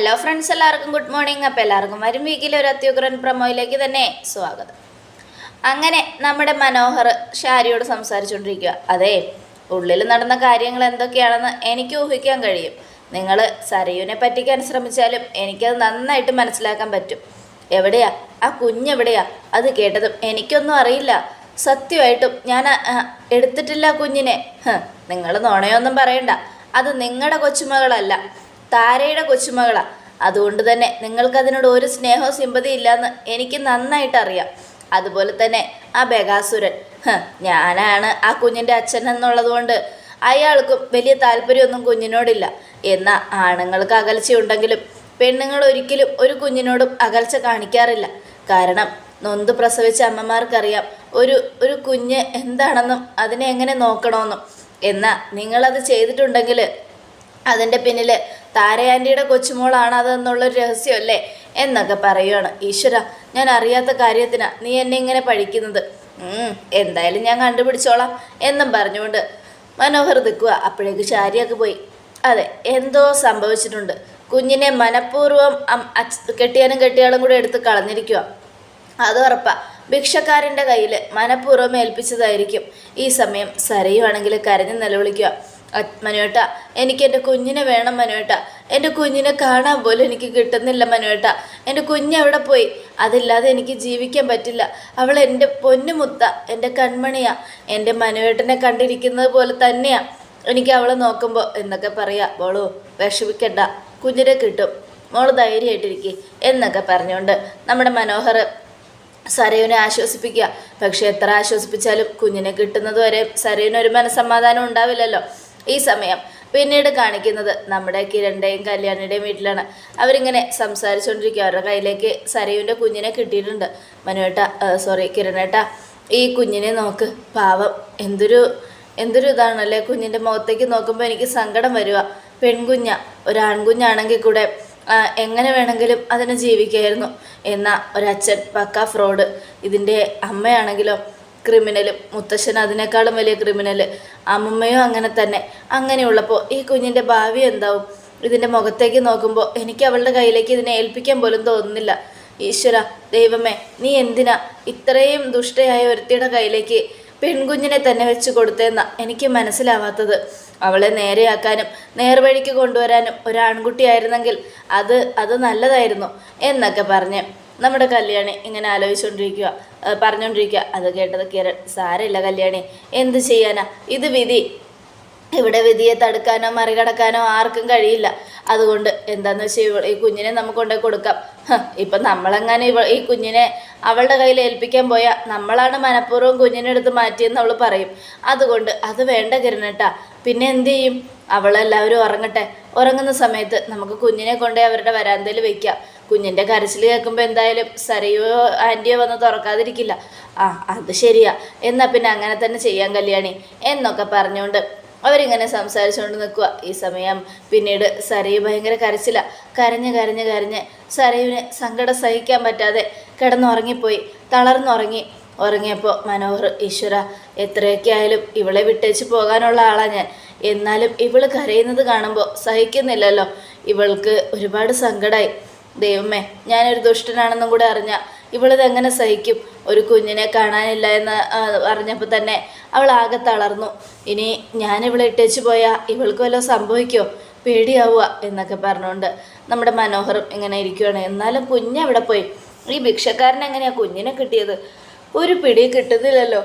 Hello friends എല്ലാവർക്കും good morning അപ്പോൾ എല്ലാവർക്കും വരും വീക്കിലെ ഒരു അത്യുഗ്രൻ പ്രമോയിലേക്ക് തന്നെ സ്വാഗതം. അങ്ങനെ നമ്മുടെ മനോഹർ ഷാരിയോട് സംസാരിച്ചുകൊണ്ടിരിക്കുക. അതെ ഉള്ളിൽ നടന്ന കാര്യങ്ങൾ എന്തൊക്കെയാണെന്ന് എനിക്ക് ഊഹിക്കാൻ കഴിയും. നിങ്ങൾ സരയുവിനെ പറ്റിക്കാൻ ശ്രമിച്ചാലും എനിക്കത് നന്നായിട്ട് മനസ്സിലാക്കാൻ പറ്റും. എവിടെയാ? ആ കുഞ്ഞെവിടെയാ? അത് കേട്ടതും എനിക്കൊന്നും അറിയില്ല. സത്യമായിട്ടും ഞാൻ എടുത്തിട്ടില്ല കുഞ്ഞിനെ. നിങ്ങൾ നോണയൊന്നും പറയണ്ട. അത് നിങ്ങളുടെ കൊച്ചുമകളല്ല. താരയുടെ കൊച്ചുമകളാണ് അതുകൊണ്ട് തന്നെ നിങ്ങൾക്കതിനോട് ഒരു സ്നേഹവും സിമ്പതി ഇല്ലയെന്ന് എനിക്ക് നന്നായിട്ട് അറിയാം അതുപോലെ തന്നെ ആ ബഗാസുരൻ. ഞാനാണ് ആ കുഞ്ഞിന്റെ അച്ഛൻ എന്നുള്ളതുകൊണ്ട് അയാൾക്കും വലിയ താല്പര്യമൊന്നും കുഞ്ഞിനോടില്ല. എന്നാൽ ആണുങ്ങൾക്ക് അകൽച്ചയുണ്ടെങ്കിലും പെണ്ണുങ്ങൾ ഒരിക്കലും ഒരു കുഞ്ഞിനോടും അകൽച്ച കാണിക്കാറില്ല. കാരണം നൊന്ത് പ്രസവിച്ച അമ്മമാർക്കറിയാം ഒരു ഒരു കുഞ്ഞ് എന്താണെന്നും അതിനെ എങ്ങനെ നോക്കണമെന്നും എന്നാൽ നിങ്ങളത് ചെയ്തിട്ടുണ്ടെങ്കിൽ അതിന്റെ പിന്നിൽ താരയാന്റിയുടെ കൊച്ചുമോളാണ് അതെന്നുള്ളൊരു രഹസ്യമല്ലേ എന്നൊക്കെ പറയുകയാണ് ഈശ്വര ഞാൻ അറിയാത്ത കാര്യത്തിനാ നീ എന്നെ ഇങ്ങനെ പഠിക്കുന്നത്. എന്തായാലും ഞാൻ കണ്ടുപിടിച്ചോളാം എന്നും പറഞ്ഞുകൊണ്ട് മനോഹർ നിൽക്കുക. അപ്പോഴേക്ക് ശാരിയൊക്കെ പോയി. അതെ എന്തോ സംഭവിച്ചിട്ടുണ്ട്. കുഞ്ഞിനെ മനഃപൂർവം കെട്ടിയാനും കെട്ടിയാളും കൂടെ എടുത്ത് കളഞ്ഞിരിക്കുക. അത് ഉറപ്പാ. ഭിക്ഷക്കാരന്റെ കയ്യിൽ മനഃപൂർവം ഏൽപ്പിച്ചതായിരിക്കും. ഈ സമയം സരയുവാണെങ്കിൽ കരഞ്ഞ് നിലവിളിക്കുക. "അ- മനുവേട്ട എനിക്ക് എന്റെ കുഞ്ഞിനെ വേണം മനുവേട്ട. എന്റെ കുഞ്ഞിനെ കാണാൻ പോലും എനിക്ക് കിട്ടുന്നില്ല മനുവേട്ട. എന്റെ കുഞ്ഞ് എവിടെ പോയി? അതില്ലാതെ എനിക്ക് ജീവിക്കാൻ പറ്റില്ല. അവൾ എന്റെ പൊന്നുമുത്ത എന്റെ കൺമണിയാ. എന്റെ മനുവേട്ടനെ കണ്ടിരിക്കുന്നത് പോലെ തന്നെയാ. എനിക്ക് അവളെ നോക്കുമ്പോൾ എന്നൊക്കെ പറയാ മോളു വിഷമിക്കണ്ട. കുഞ്ഞിനെ കിട്ടും. മോൾ ധൈര്യമായിട്ടിരിക്കുക എന്നൊക്കെ പറഞ്ഞുകൊണ്ട് നമ്മുടെ മനോഹർ സരയുനെ ആശ്വസിപ്പിക്കുക. പക്ഷെ എത്ര ആശ്വസിപ്പിച്ചാലും കുഞ്ഞിനെ കിട്ടുന്നത് വരെ ഒരു മനസ്സമാധാനം ഉണ്ടാവില്ലല്ലോ. ഈ സമയം പിന്നീട് കാണിക്കുന്നത് നമ്മുടെ കിരണിന്റെയും കല്യാണിയുടെയും വീട്ടിലാണ്. അവരിങ്ങനെ സംസാരിച്ചുകൊണ്ടിരിക്കുക അവരുടെ കയ്യിലേക്ക് സരയുവിന്റെ കുഞ്ഞിനെ കിട്ടിയിട്ടുണ്ട്. മനുവേട്ട സോറി കിരണേട്ട ഈ കുഞ്ഞിനെ നോക്ക്. പാവം എന്തൊരു എന്തൊരു ഇതാണല്ലേ? കുഞ്ഞിന്റെ മുഖത്തേക്ക് നോക്കുമ്പോൾ എനിക്ക് സങ്കടം വരിക പെൺകുഞ്ഞ ഒരാൺകുഞ്ഞാണെങ്കിൽ കൂടെ എങ്ങനെ വേണമെങ്കിലും അതിനെ ജീവിക്കായിരുന്നു. എന്നാൽ ഒരച്ഛൻ പക്ക ഫ്രോഡ്. ഇതിന്റെ അമ്മയാണെങ്കിലോ ക്രിമിനലും മുത്തശ്ശൻ അതിനേക്കാളും വലിയ ക്രിമിനൽ അമ്മമ്മയും അങ്ങനെ തന്നെ. അങ്ങനെയുള്ളപ്പോൾ ഈ കുഞ്ഞിന്റെ ഭാവി എന്താവും? ഇതിന്റെ മുഖത്തേക്ക് നോക്കുമ്പോൾ എനിക്ക് അവളുടെ കയ്യിലേക്ക് ഇതിനെ ഏൽപ്പിക്കാൻ പോലും തോന്നുന്നില്ല. ഈശ്വര ദൈവമേ നീ എന്തിനാ ഇത്രയും ദുഷ്ടയായ ഒരുത്തിയുടെ കയ്യിലേക്ക് പെൺകുഞ്ഞിനെ തന്നെ വെച്ച് കൊടുത്തേന്ന എനിക്ക് മനസ്സിലാവാത്തത്? അവളെ നേരെയാക്കാനും നേർവഴിക്ക് കൊണ്ടുവരാനും ഒരാൺകുട്ടിയായിരുന്നെങ്കിൽ അത് അത് നല്ലതായിരുന്നു എന്നൊക്കെ പറഞ്ഞ് നമ്മുടെ കല്യാണി ഇങ്ങനെ ആലോചിച്ചുകൊണ്ടിരിക്കുക പറഞ്ഞുകൊണ്ടിരിക്കുക അത് കേട്ടത് കിരൺ സാരമില്ല കല്യാണി എന്ത് ചെയ്യാനാ? ഇത് വിധി. ഇവിടെ വിധിയെ തടുക്കാനോ മറികടക്കാനോ ആർക്കും കഴിയില്ല. അതുകൊണ്ട് എന്താന്ന് വെച്ചാൽ ഈ കുഞ്ഞിനെ നമുക്ക് കൊണ്ടുപോയി കൊടുക്കാം. ഇപ്പം നമ്മളെങ്ങനെ ഇവ ഈ കുഞ്ഞിനെ അവളുടെ കയ്യിൽ ഏൽപ്പിക്കാൻ പോയാൽ നമ്മളാണ് മനഃപൂർവം കുഞ്ഞിനെ എടുത്ത് മാറ്റിയെന്ന് അവൾ പറയും. അതുകൊണ്ട് അത് വേണ്ട കിരണട്ടാ. പിന്നെ എന്ത് ചെയ്യും? അവളെല്ലാവരും ഉറങ്ങട്ടെ. ഉറങ്ങുന്ന സമയത്ത് നമുക്ക് കുഞ്ഞിനെ കൊണ്ടുപോയി അവരുടെ വരാന്തയിൽ വെക്കാം. കുഞ്ഞിന്റെ കരച്ചിൽ കേൾക്കുമ്പോൾ എന്തായാലും സരയോ ആന്റിയോ വന്ന് തുറക്കാതിരിക്കില്ല. ആ അത് ശരിയാ. എന്നാൽ പിന്നെ അങ്ങനെ തന്നെ ചെയ്യാൻ കല്യാണി. എന്നൊക്കെ പറഞ്ഞുകൊണ്ട് അവരിങ്ങനെ സംസാരിച്ചുകൊണ്ട് നിൽക്കുക ഈ സമയം പിന്നീട് സരയു ഭയങ്കര കരച്ചില. കരഞ്ഞ് കരഞ്ഞ് കരഞ്ഞ് സരയുവിന് സങ്കടം സഹിക്കാൻ പറ്റാതെ കിടന്നുറങ്ങിപ്പോയി. തളർന്നുറങ്ങി. ഉറങ്ങിയപ്പോൾ മനോഹർ ഈശ്വര എത്രയൊക്കെ ആയാലും ഇവളെ വിട്ടേച്ച് പോകാനുള്ള ആളാണ് ഞാൻ. എന്നാലും ഇവൾ കരയുന്നത് കാണുമ്പോൾ സഹിക്കുന്നില്ലല്ലോ. ഇവൾക്ക് ഒരുപാട് സങ്കടമായി ദൈവമേ ഞാനൊരു ദുഷ്ടനാണെന്നും കൂടെ അറിഞ്ഞ ഇവളിത് എങ്ങനെ സഹിക്കും? ഒരു കുഞ്ഞിനെ കാണാനില്ല എന്ന് അറിഞ്ഞപ്പോൾ തന്നെ അവൾ ആകെ തളർന്നു. ഇനി ഞാൻ ഇവളെ ഇട്ടേച്ച് പോയാൽ ഇവൾക്ക് വല്ലതും സംഭവിക്കുമോ പേടിയാവുക എന്നൊക്കെ പറഞ്ഞുകൊണ്ട് നമ്മുടെ മനോഹരം ഇങ്ങനെ ഇരിക്കുകയാണ് എന്നാലും കുഞ്ഞവിടെ പോയി? ഈ ഭിക്ഷക്കാരൻ എങ്ങനെയാ കുഞ്ഞിനെ കിട്ടിയത്? ഒരു പിടി കിട്ടുന്നില്ലല്ലോ.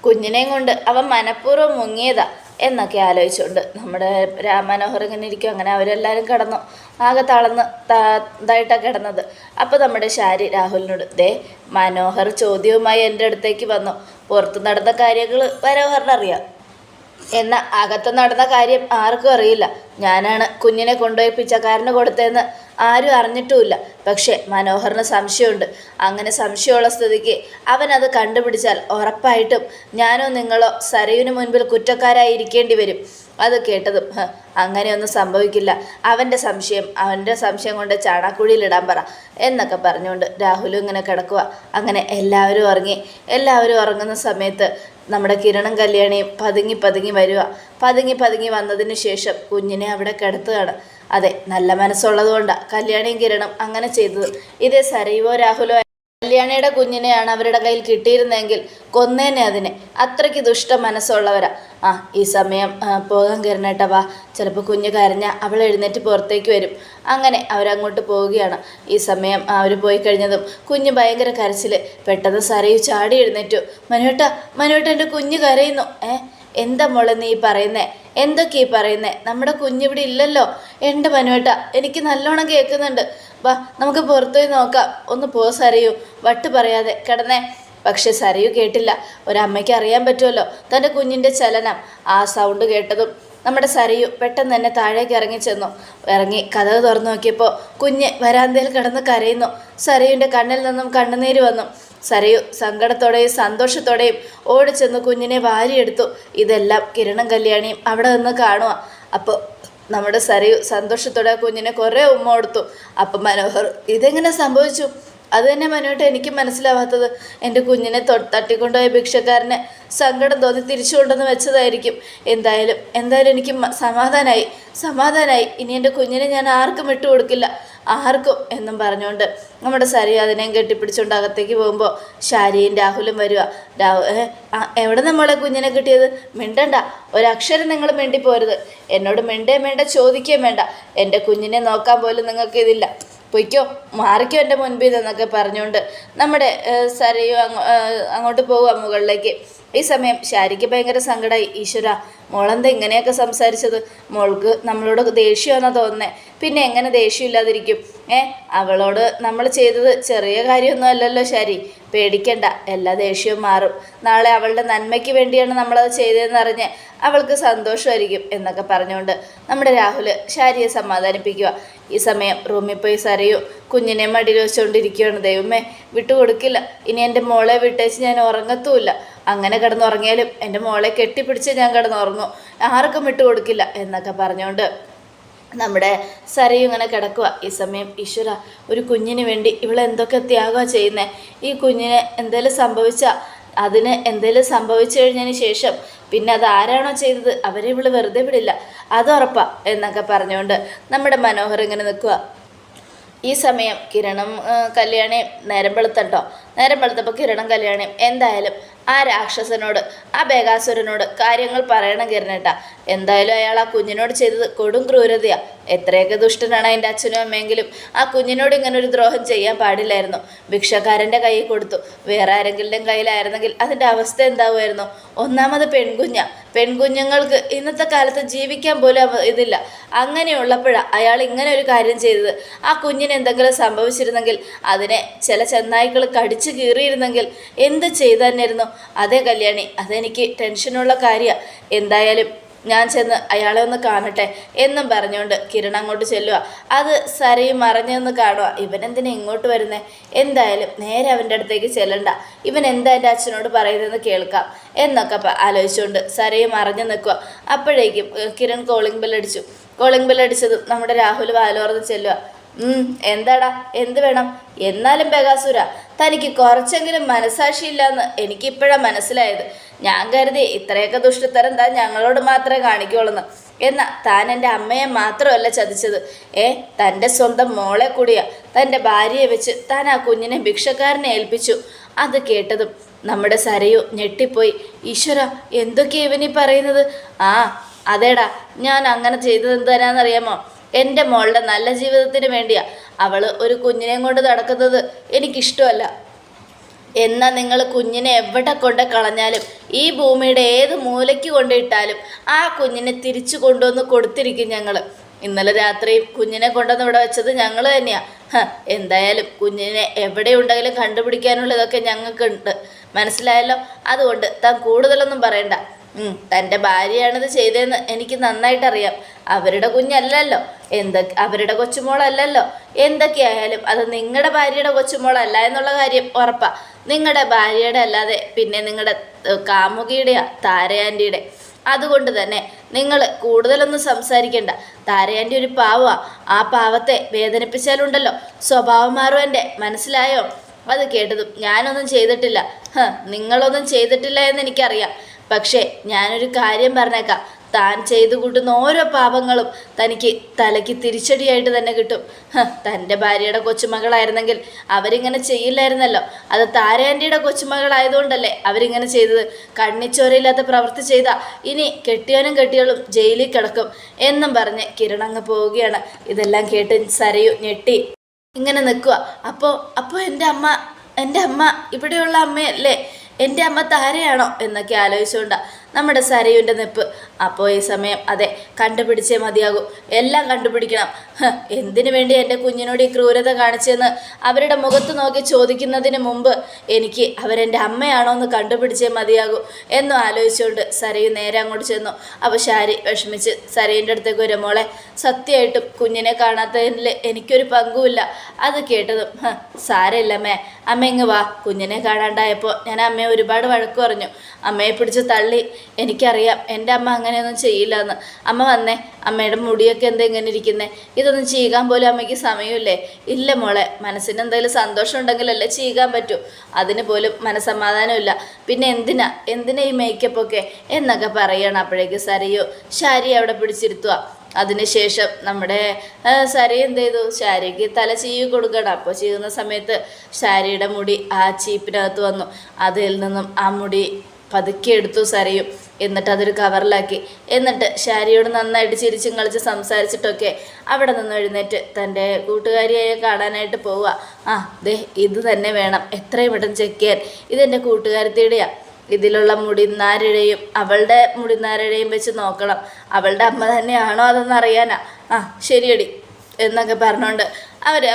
കുഞ്ഞിനെയും കൊണ്ട് അവൻ മനഃപൂർവം മുങ്ങിയതാ. എന്നൊക്കെ ആലോചിച്ചുകൊണ്ട് നമ്മുടെ രാമനോഹർ ഇങ്ങനെ ഇരിക്കും. അങ്ങനെ അവരെല്ലാവരും കിടന്നു. ആകെ തളർന്ന് ത- ഇതായിട്ടാണ് കിടന്നത്. അപ്പോൾ നമ്മുടെ ശാരി രാഹുലിനോട് ദേ മനോഹർ ചോദ്യവുമായി എന്റെ അടുത്തേക്ക് വന്നു. പുറത്ത് നടന്ന കാര്യങ്ങൾ മനോഹറിനറിയാം എന്നാൽ അകത്ത് നടന്ന കാര്യം ആർക്കും അറിയില്ല. ഞാനാണ് കുഞ്ഞിനെ കൊണ്ടുപോയി പിച്ചക്കാരന് കൊടുത്തതെന്ന് ആരും അറിഞ്ഞിട്ടുമില്ല. പക്ഷേ മനോഹറിന് സംശയമുണ്ട്. അങ്ങനെ സംശയമുള്ള സ്ഥിതിക്ക് അവനത് കണ്ടുപിടിച്ചാൽ ഉറപ്പായിട്ടും ഞാനോ നിങ്ങളോ സരയുവിന് മുൻപിൽ കുറ്റക്കാരായി ഇരിക്കേണ്ടി വരും. അത് കേട്ടതും "ഹ, അങ്ങനെയൊന്നും സംഭവിക്കില്ല. അവന്റെ സംശയം അവന്റെ സംശയം കൊണ്ട് ചാണാക്കുഴിയിലിടാൻ പറ എന്നൊക്കെ പറഞ്ഞുകൊണ്ട് രാഹുലും ഇങ്ങനെ കിടക്കുക അങ്ങനെ എല്ലാവരും ഉറങ്ങി. എല്ലാവരും ഉറങ്ങുന്ന സമയത്ത് നമ്മുടെ കിരണം കല്യാണിയും പതുങ്ങി പതുങ്ങി വരിക പതുങ്ങി പതുങ്ങി വന്നതിന് ശേഷം കുഞ്ഞിനെ അവിടെ കിടത്തുകയാണ്. അതെ നല്ല മനസ്സുള്ളത് കൊണ്ടാണ് കല്യാണിയും കിരണും അങ്ങനെ ചെയ്തത്. ഇതേ സരയുവോ രാഹുലോ കല്യാണിയുടെ കുഞ്ഞിനെയാണ് അവരുടെ കയ്യിൽ കിട്ടിയിരുന്നെങ്കിൽ കൊന്നേനെ അതിനെ. അത്രയ്ക്ക് ദുഷ്ട മനസ്സുള്ളവരാ. ആ ഈ സമയം പോകാൻ കിരണേട്ടാ വാ. ചിലപ്പോൾ കുഞ്ഞ് കരഞ്ഞ അവൾ എഴുന്നേറ്റ് പുറത്തേക്ക് വരും. അങ്ങനെ അവരങ്ങോട്ട് പോവുകയാണ്. ഈ സമയം അവർ പോയി കഴിഞ്ഞതും കുഞ്ഞ് ഭയങ്കര കരച്ചിൽ പെട്ടെന്ന് സരയു ചാടി എഴുന്നേറ്റു. മനുവേട്ട മനുവേട്ട എന്റെ കുഞ്ഞ് കരയുന്നു. ഏ? എന്താ മോളെ നീ പറയുന്നേ? എന്തൊക്കെയാ പറയുന്നേ? നമ്മുടെ കുഞ്ഞിവിടെ ഇല്ലല്ലോ. എന്റെ മനുവേട്ട എനിക്ക് നല്ലോണം കേൾക്കുന്നുണ്ട്. വാ നമുക്ക് പുറത്തുപോയി നോക്കാം. ഒന്ന് പോ സരയൂ. വട്ട് പറയാതെ. കിടന്നേ. പക്ഷെ സരയു കേട്ടില്ല. ഒരമ്മയ്ക്ക് അറിയാൻ പറ്റുമല്ലോ. തന്റെ കുഞ്ഞിന്റെ ചലനം. ആ സൗണ്ട് കേട്ടതും നമ്മുടെ സരയു പെട്ടെന്ന് തന്നെ താഴേക്ക് ഇറങ്ങി ചെന്നു. ഇറങ്ങി കഥക് തുറന്നു നോക്കിയപ്പോൾ കുഞ്ഞ് വരാന്തയിൽ കിടന്ന് കരയുന്നു. സരയുവിന്റെ കണ്ണിൽ നിന്നും കണ്ണുനീര് വന്നു. സരയു സങ്കടത്തോടെയും സന്തോഷത്തോടെയും ഓടിച്ചെന്ന് കുഞ്ഞിനെ വാരിയെടുത്തു. ഇതെല്ലാം കിരണം കല്യാണിയും അവിടെ നിന്ന് കാണുക അപ്പോൾ നമ്മുടെ സരയു സന്തോഷത്തോടെ കുഞ്ഞിനെ കുറേ ഉമ്മ കൊടുത്തു. അപ്പം മനോഹർ ഇതെങ്ങനെ സംഭവിച്ചു? അത് തന്നെ മനോട്ട് എനിക്ക് മനസ്സിലാവാത്തത്. എന്റെ കുഞ്ഞിനെ തട്ടിക്കൊണ്ടുപോയ ഭിക്ഷക്കാരനെ സങ്കടം തോന്നി തിരിച്ചു കൊണ്ടുവന്ന് വെച്ചതായിരിക്കും. എന്തായാലും എന്തായാലും എനിക്ക് സമാധാനമായി സമാധാനമായി ഇനി എന്റെ കുഞ്ഞിനെ ഞാൻ ആർക്കും വിട്ടുകൊടുക്കില്ല ആർക്കും എന്നും പറഞ്ഞുകൊണ്ട് നമ്മുടെ സരി അതിനെയും കെട്ടിപ്പിടിച്ചുകൊണ്ട് അകത്തേക്ക് പോകുമ്പോൾ ഷാരിയും രാഹുലും വരിക രാഹു എവിടെ നമ്മളെ കുഞ്ഞിനെ കിട്ടിയത്? മിണ്ടണ്ട. ഒരക്ഷരം നിങ്ങൾ മിണ്ടിപ്പോരുത്. എന്നോട് മിണ്ടേ വേണ്ട ചോദിക്കുകയും വേണ്ട എന്റെ കുഞ്ഞിനെ നോക്കാൻ പോലും നിങ്ങൾക്ക് ഇതില്ല പൊയ്ക്കോ മാറിക്കോ എന്റെ മുൻപിൽ നിന്നൊക്കെ പറഞ്ഞുകൊണ്ട് നമ്മുടെ സരയോ അങ്ങോട്ട് പോവുക മുകളിലേക്ക്. ഈ സമയം ശാരിക്ക് ഭയങ്കര സങ്കടമായി ഈശ്വര മോളെന്താ ഇങ്ങനെയൊക്കെ സംസാരിച്ചത്? മോൾക്ക് നമ്മളോട് ദേഷ്യമാണെന്നാണ് തോന്നുന്നേ. പിന്നെ എങ്ങനെ ദേഷ്യമില്ലാതിരിക്കും? ഏ അവളോട് നമ്മൾ ചെയ്തത് ചെറിയ കാര്യമൊന്നും അല്ലല്ലോ ശരി. പേടിക്കണ്ട എല്ലാ ദേഷ്യവും മാറും. നാളെ അവളുടെ നന്മയ്ക്ക് വേണ്ടിയാണ് നമ്മളത് ചെയ്തതെന്ന് അറിഞ്ഞ് അവൾക്ക് സന്തോഷമായിരിക്കും എന്നൊക്കെ പറഞ്ഞുകൊണ്ട് നമ്മുടെ രാഹുൽ ശാരിയെ സമാധാനിപ്പിക്കുക. ഈ സമയം റൂമിൽ പോയി സരയു കുഞ്ഞിനെ മടിയിൽ വെച്ചുകൊണ്ടിരിക്കുകയാണ് ദൈവമേ വിട്ടുകൊടുക്കില്ല. ഇനി എന്റെ മോളെ വിട്ടേച്ച് ഞാൻ ഉറങ്ങത്തുമില്ല. അങ്ങനെ കിടന്നുറങ്ങിയാലും എന്റെ മോളെ കെട്ടിപ്പിടിച്ച് ഞാൻ കിടന്നുറങ്ങും. ആർക്കും വിട്ടുകൊടുക്കില്ല എന്നൊക്കെ പറഞ്ഞുകൊണ്ട് നമ്മുടെ സരയു ഇങ്ങനെ കിടക്കുക ഈ സമയം ഈശ്വര ഒരു കുഞ്ഞിന് വേണ്ടി ഇവൾ എന്തൊക്കെ ത്യാഗമാണ് ചെയ്യുന്നത് ഈ കുഞ്ഞിന് എന്തെങ്കിലും സംഭവിച്ച അതിന് എന്തെങ്കിലും സംഭവിച്ചു കഴിഞ്ഞതിന് ശേഷം പിന്നെ അത് ആരാണോ ചെയ്തത് അവരെ ഇവൾ വെറുതെ വിടില്ല. അത് ഉറപ്പാ എന്നൊക്കെ പറഞ്ഞുകൊണ്ട് നമ്മുടെ മനോഹർ ഇങ്ങനെ നിൽക്കുക ഈ സമയം കിരണം കല്യാണിയും നേരം വെളുത്തട്ടോ. നേരം വെളുത്തപ്പോൾ കിരണം കല്യാണിയും എന്തായാലും ആ രാക്ഷസനോട് ആ ബേഗാസുരനോട് കാര്യങ്ങൾ പറയണം കിരണേട്ട. എന്തായാലും അയാൾ ആ കുഞ്ഞിനോട് ചെയ്തത് കൊടും ക്രൂരതയാ. എത്രയൊക്കെ ദുഷ്ടനാണ് അതിന്റെ അച്ഛനും അമ്മയെങ്കിലും. ആ കുഞ്ഞിനോട് ഇങ്ങനെ ഒരു ദ്രോഹം ചെയ്യാൻ പാടില്ലായിരുന്നു. ഭിക്ഷക്കാരന്റെ കയ്യിൽ കൊടുത്തു. വേറെ ആരെങ്കിലും കയ്യിലായിരുന്നെങ്കിൽ അതിന്റെ അവസ്ഥ എന്താവുമായിരുന്നു? ഒന്നാമത് പെൺകുഞ്ഞ. പെൺകുഞ്ഞുങ്ങൾക്ക് ഇന്നത്തെ കാലത്ത് ജീവിക്കാൻ പോലും ഇതില്ല. അങ്ങനെയുള്ളപ്പോഴാണ് അയാൾ ഇങ്ങനെ ഒരു കാര്യം ചെയ്തത്. ആ കുഞ്ഞിന് എന്തെങ്കിലും സംഭവിച്ചിരുന്നെങ്കിൽ അതിനെ ചില ചെന്നായ്ക്കൾ കടിച്ചു കീറിയിരുന്നെങ്കിൽ എന്ത് ചെയ്തു തന്നെയായിരുന്നു അതേ കല്യാണി അതെനിക്ക് ടെൻഷനുള്ള കാര്യമാണ് എന്തായാലും ഞാൻ ചെന്ന് അയാളെ ഒന്ന് കാണട്ടെ എന്നും പറഞ്ഞുകൊണ്ട് കിരൺ അങ്ങോട്ട് ചെല്ലുക അത് സരയും മറഞ്ഞെന്ന് കാണുക ഇവനെന്തിനാ ഇങ്ങോട്ട് വരുന്നേ? എന്തായാലും നേരെ അവന്റെ അടുത്തേക്ക് ചെല്ലണ്ട. ഇവൻ എന്താ എന്റെ അച്ഛനോട് പറയുന്നതെന്ന് കേൾക്കാം. എന്നൊക്കെ ആലോചിച്ചുകൊണ്ട് സരയും മറഞ്ഞു നിൽക്കുക അപ്പോഴേക്കും കിരൺ കോളിംഗ് ബെല്ലടിച്ചു കോളിംഗ് ബെല്ലടിച്ചതും നമ്മുടെ രാഹുൽ വാലോർന്ന് ചെല്ലുക എന്താടാ? എന്ത് വേണം? എന്നാലും ബഗാസുര തനിക്ക് കുറച്ചെങ്കിലും മനസാക്ഷിയില്ലെന്ന് എനിക്കിപ്പോഴാണ് മനസ്സിലായത്. ഞാൻ കരുതി ഇത്രയൊക്കെ ദുഷ്ടത്തരം താൻ ഞങ്ങളോട് മാത്രമേ കാണിക്കുള്ളൂ എന്നാ താൻ എന്റെ അമ്മയെ മാത്രമല്ല ചതിച്ചത്. ഏ തന്റെ സ്വന്തം മോളെ കൂടിയാ തന്റെ ഭാര്യയെ വെച്ച് താൻ ആ കുഞ്ഞിനെ ഭിക്ഷക്കാരനെ ഏൽപ്പിച്ചു. അത് കേട്ടതും നമ്മുടെ സരയു ഞെട്ടിപ്പോയി. ഈശ്വര എന്തൊക്കെയാ ഇവനീ പറയുന്നത്? ആ അതേടാ ഞാൻ അങ്ങനെ ചെയ്തത് എന്താണെന്നറിയാമോ? എന്റെ മോളുടെ നല്ല ജീവിതത്തിന് വേണ്ടിയാ അവൾ ഒരു കുഞ്ഞിനെയും കൊണ്ട് നടക്കുന്നത് എനിക്കിഷ്ടമല്ല. എന്നാൽ നിങ്ങൾ കുഞ്ഞിനെ എവിടെ കൊണ്ട് കളഞ്ഞാലും ഈ ഭൂമിയുടെ ഏത് മൂലയ്ക്ക് കൊണ്ടിട്ടാലും ആ കുഞ്ഞിനെ തിരിച്ചു കൊണ്ടുവന്ന് കൊടുത്തിരിക്കും ഞങ്ങൾ ഇന്നലെ രാത്രി കുഞ്ഞിനെ കൊണ്ടുവന്ന് ഇവിടെ വെച്ചത് ഞങ്ങൾ തന്നെയാണ് എന്തായാലും കുഞ്ഞിനെ എവിടെയുണ്ടെങ്കിലും കണ്ടുപിടിക്കാനുള്ള ഇതൊക്കെ ഞങ്ങൾക്കുണ്ട്. മനസ്സിലായല്ലോ? അതുകൊണ്ട് താൻ കൂടുതലൊന്നും പറയണ്ട. തന്റെ ഭാര്യയാണിത് ചെയ്തതെന്ന് എനിക്ക് നന്നായിട്ടറിയാം. അവരുടെ കുഞ്ഞല്ലല്ലോ. എന്തൊക്കെ അവരുടെ കൊച്ചുമോളല്ലല്ലോ. എന്തൊക്കെയായാലും അത് നിങ്ങളുടെ ഭാര്യയുടെ കൊച്ചുമോളല്ല എന്നുള്ള കാര്യം ഉറപ്പാ. നിങ്ങളുടെ ഭാര്യയുടെ അല്ലാതെ പിന്നെ നിങ്ങളുടെ കാമുകിയുടെയാ താരയാന്റിയുടെ അതുകൊണ്ട് തന്നെ നിങ്ങൾ കൂടുതലൊന്നും സംസാരിക്കേണ്ട. താരയാന്റെ ഒരു പാവാ ആ പാവത്തെ വേദനിപ്പിച്ചാലുണ്ടല്ലോ. സ്വഭാവം മാറും എന്റെ മനസ്സിലായോ? അത് കേട്ടതും ഞാനൊന്നും ചെയ്തിട്ടില്ല. നിങ്ങളൊന്നും ചെയ്തിട്ടില്ല എന്ന് എനിക്കറിയാം. പക്ഷേ ഞാനൊരു കാര്യം പറഞ്ഞേക്കാം. താൻ ചെയ്തു കൂട്ടുന്ന ഓരോ പാപങ്ങളും തനിക്ക് തലയ്ക്ക് തിരിച്ചടിയായിട്ട് തന്നെ കിട്ടും. തന്റെ ഭാര്യയുടെ കൊച്ചുമകളായിരുന്നെങ്കിൽ അവരിങ്ങനെ ചെയ്യില്ലായിരുന്നല്ലോ. അത് താരാന്റിയുടെ കൊച്ചുമകളായതുകൊണ്ടല്ലേ അവരിങ്ങനെ ചെയ്തത്. കണ്ണിച്ചോരയില്ലാത്ത പ്രവൃത്തി ചെയ്ത ഇനി കെട്ടിയവനും കെട്ടിയോളും ജയിലിൽ കിടക്കും എന്നും പറഞ്ഞ് കിരണങ്ങ് പോവുകയാണ്. ഇതെല്ലാം കേട്ട് സരയു ഞെട്ടി. ഇങ്ങനെ നിൽക്കുക അപ്പോൾ അപ്പോൾ എന്റെ അമ്മ എന്റെ അമ്മ ഇവിടെയുള്ള അമ്മയല്ലേ? എന്റെ അമ്മ താരയാണോ എന്നൊക്കെ ആലോചിച്ചുകൊണ്ടാ. നമ്മുടെ സരയുന്റെ നിപ്പ്. അപ്പോൾ ഈ സമയം അതെ കണ്ടുപിടിച്ചേ മതിയാകും. എല്ലാം കണ്ടുപിടിക്കണം. എന്തിനു വേണ്ടി എന്റെ കുഞ്ഞിനോട് ഈ ക്രൂരത കാണിച്ചെന്ന് അവരുടെ മുഖത്ത് നോക്കി ചോദിക്കുന്നതിന് മുമ്പ് എനിക്ക് അവരെന്റെ അമ്മയാണോ എന്ന് കണ്ടുപിടിച്ചേ മതിയാകും എന്നും ആലോചിച്ചുകൊണ്ട് സരയു നേരെ അങ്ങോട്ട് ചെന്നു. അപ്പോൾ ശാരി വിഷമിച്ച് സരയിന്റെ അടുത്തേക്ക് വരും മോളെ സത്യമായിട്ടും കുഞ്ഞിനെ കാണാത്തതിൽ എനിക്കൊരു പങ്കുമില്ല. അത് കേട്ടതും "ഹ, സാരമില്ല അമ്മേ. അമ്മ ഇങ്ങ് വാ. കുഞ്ഞിനെ കാണാണ്ടായപ്പോൾ ഞാൻ അമ്മയെ ഒരുപാട് വഴക്ക് പറഞ്ഞു. അമ്മയെ പിടിച്ച് തള്ളി. എനിക്കറിയാം എന്റെ അമ്മ അങ്ങനെയൊന്നും ചെയ്യില്ല എന്ന് അമ്മ വന്നേ അമ്മയുടെ മുടിയൊക്കെ എന്താ ഇങ്ങനെ ഇരിക്കുന്നേ? ഇതൊന്നും ചെയ്യാൻ പോലും അമ്മയ്ക്ക് സമയമില്ലേ? ഇല്ല മോളെ മനസ്സിന് എന്തെങ്കിലും സന്തോഷം ഉണ്ടെങ്കിലല്ലേ ചെയ്യാൻ പറ്റൂ. അതിന് പോലും മനസ്സമാധാനമില്ല. പിന്നെ എന്തിനാ? എന്തിനാ ഈ മേക്കപ്പ് ഒക്കെ? എന്നൊക്കെ പറയണം അപ്പോഴേക്ക് സരയോ. ശാരി അവിടെ പിടിച്ചിരുത്തുക അതിനുശേഷം നമ്മുടെ സരി എന്ത് ചെയ്തു? ശാരിക്ക് തല ചീവി കൊടുക്കണം അപ്പോൾ ചെയ്യുന്ന സമയത്ത് ശാരിയുടെ മുടി ആ ചീപ്പിനകത്ത് വന്നു. അതിൽ നിന്നും ആ മുടി പതുക്കെ എടുത്തു സരയും. എന്നിട്ട് അതൊരു കവറിലാക്കി. എന്നിട്ട് ശാരിയോട് നന്നായിട്ട് ചിരിച്ചും കളിച്ച് സംസാരിച്ചിട്ടൊക്കെ അവിടെ നിന്ന് എഴുന്നേറ്റ് തന്റെ കൂട്ടുകാരിയെ കാണാനായിട്ട് പോവുക. ആ ദേ ഇത് തന്നെ വേണം. എത്രയും പെട്ടെന്ന് ചെക്ക് ചെയ്യാൻ. ഇതെന്റെ കൂട്ടുകാരത്തിയുടെയാണ് ഇതിലുള്ള മുടിനാരിഴയും അവളുടെ മുടിനാരിഴയും വെച്ച് നോക്കണം. അവളുടെ അമ്മ തന്നെയാണോ അതെന്ന് അറിയാനാ. ആ ശരിയടി എന്നൊക്കെ പറഞ്ഞുകൊണ്ട് അവർ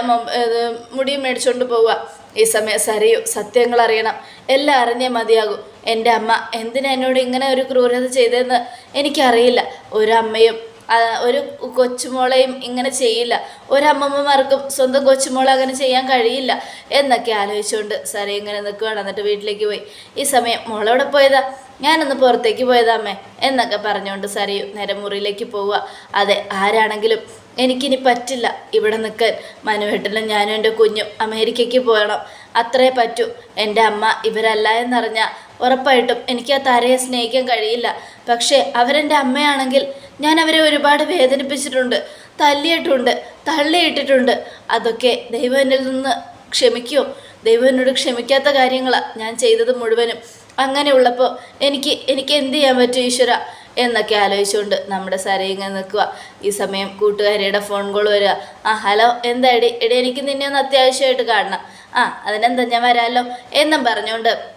മുടിയും മേടിച്ചുകൊണ്ട് പോവുക. ഈ സമയം സരയോ സത്യങ്ങൾ അറിയണം. എല്ലാം അറിഞ്ഞേ മതിയാകും. എന്റെ അമ്മ എന്തിനാ എന്നോട് ഇങ്ങനെ ഒരു ക്രൂരത ചെയ്തതെന്ന് എനിക്കറിയില്ല. ഒരമ്മയും ഒരു കൊച്ചുമോളെയും ഇങ്ങനെ ചെയ്യില്ല. ഒരമ്മമ്മമാർക്കും സ്വന്തം കൊച്ചുമോളെ അങ്ങനെ ചെയ്യാൻ കഴിയില്ല എന്നൊക്കെ ആലോചിച്ചുകൊണ്ട് സാറേ ഇങ്ങനെ നിൽക്കുകയാണ് എന്നിട്ട് വീട്ടിലേക്ക് പോയി. ഈ സമയം മോളെവിടെ പോയതാ? ഞാനൊന്ന് പുറത്തേക്ക് പോയതാമ്മേ എന്നൊക്കെ പറഞ്ഞുകൊണ്ട് സരയു നേരെ മുറിയിലേക്ക് പോവുക. അതെ ആരാണെങ്കിലും എനിക്കിനി പറ്റില്ല ഇവിടെ നിൽക്കാൻ. മനുവേട്ടനും ഞാനും എന്റെ കുഞ്ഞും അമേരിക്കയ്ക്ക് പോകണം. അത്രേ പറ്റൂ. എന്റെ അമ്മ ഇവരല്ല എന്നറിഞ്ഞാൽ ഉറപ്പായിട്ടും എനിക്ക് ആ താരയെ സ്നേഹിക്കാൻ കഴിയില്ല. പക്ഷേ അവരെന്റെ അമ്മയാണെങ്കിൽ ഞാൻ അവരെ ഒരുപാട് വേദനിപ്പിച്ചിട്ടുണ്ട്. തല്ലിയിട്ടുണ്ട് തള്ളിയിട്ടിട്ടുണ്ട്. അതൊക്കെ ദൈവം എന്നിൽ നിന്ന് ക്ഷമിക്കുമോ ദൈവം എന്നോട് ക്ഷമിക്കാത്ത കാര്യങ്ങളാണ് ഞാൻ ചെയ്തത് മുഴുവനും. അങ്ങനെയുള്ളപ്പോൾ എനിക്ക് എനിക്ക് എന്ത് ചെയ്യാൻ പറ്റും ഈശ്വര? എന്നൊക്കെ ആലോചിച്ചുകൊണ്ട് നമ്മുടെ സരയും ഇങ്ങനെ നിൽക്കുക. ഈ സമയം കൂട്ടുകാരിയുടെ ഫോൺ കോൾ വരിക. ആ ഹലോ എന്താ എടി എടി എനിക്ക് നിന്നെ ഒന്ന് അത്യാവശ്യമായിട്ട് കാണണം. ആ അതിനെന്താ ഞാൻ വരാമല്ലോ എന്നും പറഞ്ഞുകൊണ്ട്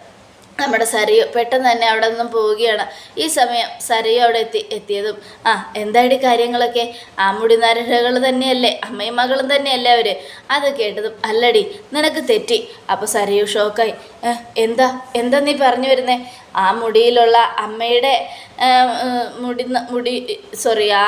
നമ്മുടെ സരയു പെട്ടെന്ന് തന്നെ അവിടെ നിന്നും പോവുകയാണ്. ഈ സമയം സരയു അവിടെ എത്തി എത്തിയതും ആ എന്തായിട്ട് കാര്യങ്ങളൊക്കെ? ആ മുടിനാരകൾ തന്നെയല്ലേ? അമ്മയും മകളും തന്നെയല്ലേ അവർ അത് കേട്ടതും അല്ലടി നിനക്ക് തെറ്റി. അപ്പോൾ സരയു ഷോക്കായി എന്താ? എന്താ നീ പറഞ്ഞു വരുന്നേ? ആ മുടിയിലുള്ള അമ്മയുടെ മുടി മുടി സോറി ആ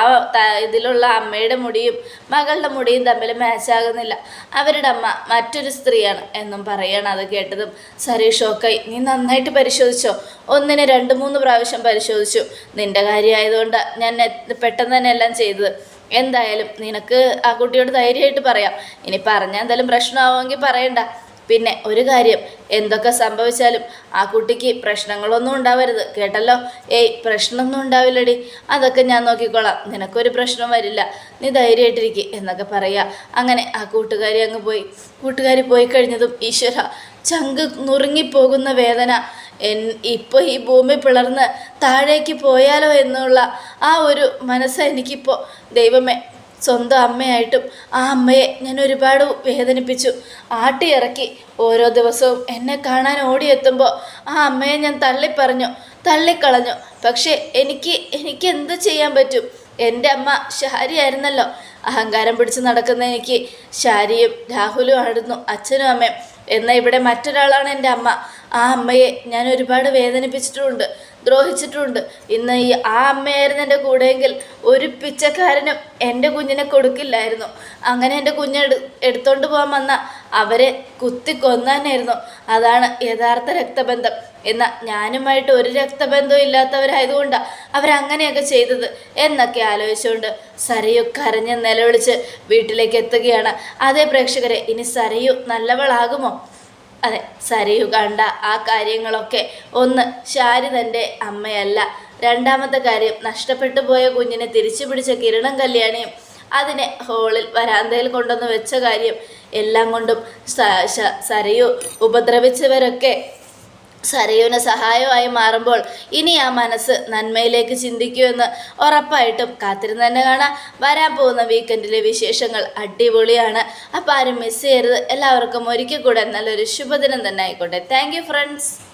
ഇതിലുള്ള അമ്മയുടെ മുടിയും മകളുടെ മുടിയും തമ്മിൽ മാച്ചാകുന്നില്ല അവരുടെ അമ്മ മറ്റൊരു സ്ത്രീയാണ് എന്നും പറയണം അത് കേട്ടതും സരി ഷോക്കായി നീ നന്നായിട്ട് പരിശോധിച്ചോ? ഒന്നിന് രണ്ട് മൂന്ന് പ്രാവശ്യം പരിശോധിച്ചു. നിന്റെ കാര്യമായതുകൊണ്ട് ഞാൻ പെട്ടെന്ന് തന്നെ എല്ലാം ചെയ്തത്. എന്തായാലും നിനക്ക് ആ കുട്ടിയോട് ധൈര്യമായിട്ട് പറയാം. ഇനി പറഞ്ഞാൽ എന്തായാലും പ്രശ്നമാവുമെങ്കിൽ പറയണ്ട. പിന്നെ ഒരു കാര്യം എന്തൊക്കെ സംഭവിച്ചാലും ആ കുട്ടിക്ക് പ്രശ്നങ്ങളൊന്നും ഉണ്ടാവരുത്. കേട്ടല്ലോ? ഏയ് പ്രശ്നമൊന്നും ഉണ്ടാവില്ലടി. അതൊക്കെ ഞാൻ നോക്കിക്കോളാം. നിനക്കൊരു പ്രശ്നം വരില്ല. നീ ധൈര്യമായിട്ടിരിക്കുക എന്നൊക്കെ പറയുക അങ്ങനെ ആ കൂട്ടുകാരി അങ്ങ് പോയി. കൂട്ടുകാരി പോയി കഴിഞ്ഞതും ഈശ്വര ചങ്ക് നുറുങ്ങിപ്പോകുന്ന വേദന. എൻ ഇപ്പോൾ ഈ ഭൂമി പിളർന്ന് താഴേക്ക് പോയാലോ എന്നുള്ള ആ ഒരു മനസ്സ് എനിക്കിപ്പോൾ ദൈവമേ സ്വന്തം അമ്മയായിട്ടും ആ അമ്മയെ ഞാൻ ഒരുപാട് വേദനിപ്പിച്ചു. ആട്ടിയിറക്കി ഓരോ ദിവസവും എന്നെ കാണാൻ ഓടിയെത്തുമ്പോൾ ആ അമ്മയെ ഞാൻ തള്ളിപ്പറഞ്ഞു. തള്ളിക്കളഞ്ഞു. പക്ഷേ എനിക്ക് എനിക്ക് എന്ത് ചെയ്യാൻ പറ്റും? എന്റെ അമ്മ ഷാരിയായിരുന്നല്ലോ അഹങ്കാരം പിടിച്ച് നടക്കുന്ന എനിക്ക് ഷാരിയും രാഹുലും ആയിരുന്നു അച്ഛനും അമ്മയും. എന്നാൽ ഇവിടെ മറ്റൊരാളാണ് എന്റെ അമ്മ. ആ അമ്മയെ ഞാൻ ഒരുപാട് വേദനിപ്പിച്ചിട്ടുമുണ്ട്. ദ്രോഹിച്ചിട്ടുമുണ്ട് ഇന്ന് ഈ ആ അമ്മയായിരുന്നു എന്റെ കൂടെയെങ്കിൽ ഒരു പിച്ചക്കാരനും എന്റെ കുഞ്ഞിനെ കൊടുക്കില്ലായിരുന്നു. അങ്ങനെ എന്റെ കുഞ്ഞെ എടുത്തോണ്ട് പോകാൻ വന്ന അവരെ കുത്തി കൊന്നാനായിരുന്നു. അതാണ് യഥാർത്ഥ രക്തബന്ധം. എന്നാൽ ഞാനുമായിട്ട് ഒരു രക്തബന്ധവും ഇല്ലാത്തവരായതുകൊണ്ടാണ് അവരങ്ങനെയൊക്കെ ചെയ്തത് എന്നൊക്കെ ആലോചിച്ചുകൊണ്ട് സരയു കരഞ്ഞ് നിലവിളിച്ച് വീട്ടിലേക്ക് എത്തുകയാണ്. അതേ പ്രേക്ഷകരെ ഇനി സരയു നല്ലവളാകുമോ? അതെ സരയു കണ്ട ആ കാര്യങ്ങളൊക്കെ ഒന്ന് ശാരി തന്റെ അമ്മയല്ല. രണ്ടാമത്തെ കാര്യം നഷ്ടപ്പെട്ടു പോയ കുഞ്ഞിനെ തിരിച്ചു പിടിച്ച കിരണം കല്യാണിയും അതിനെ ഹോളിൽ വരാന്തയിൽ കൊണ്ടുവന്ന് വെച്ച കാര്യം എല്ലാം കൊണ്ടും സരയു ഉപദ്രവിച്ചവരൊക്കെ സരയുവിന് സഹായമായി മാറുമ്പോൾ ഇനി ആ മനസ്സ് നന്മയിലേക്ക് ചിന്തിക്കുമെന്ന് ഉറപ്പായിട്ടും കാത്തിരുന്ന് തന്നെ കാണാം. വരാൻ പോകുന്ന വീക്കെൻഡിലെ വിശേഷങ്ങൾ അടിപൊളിയാണ്. അപ്പോൾ ആരും മിസ് ചെയ്യരുത്. എല്ലാവർക്കും ഒരിക്കൽ കൂടെ നല്ലൊരു ശുഭദിനം തന്നെ ആയിക്കോട്ടെ. Thank friends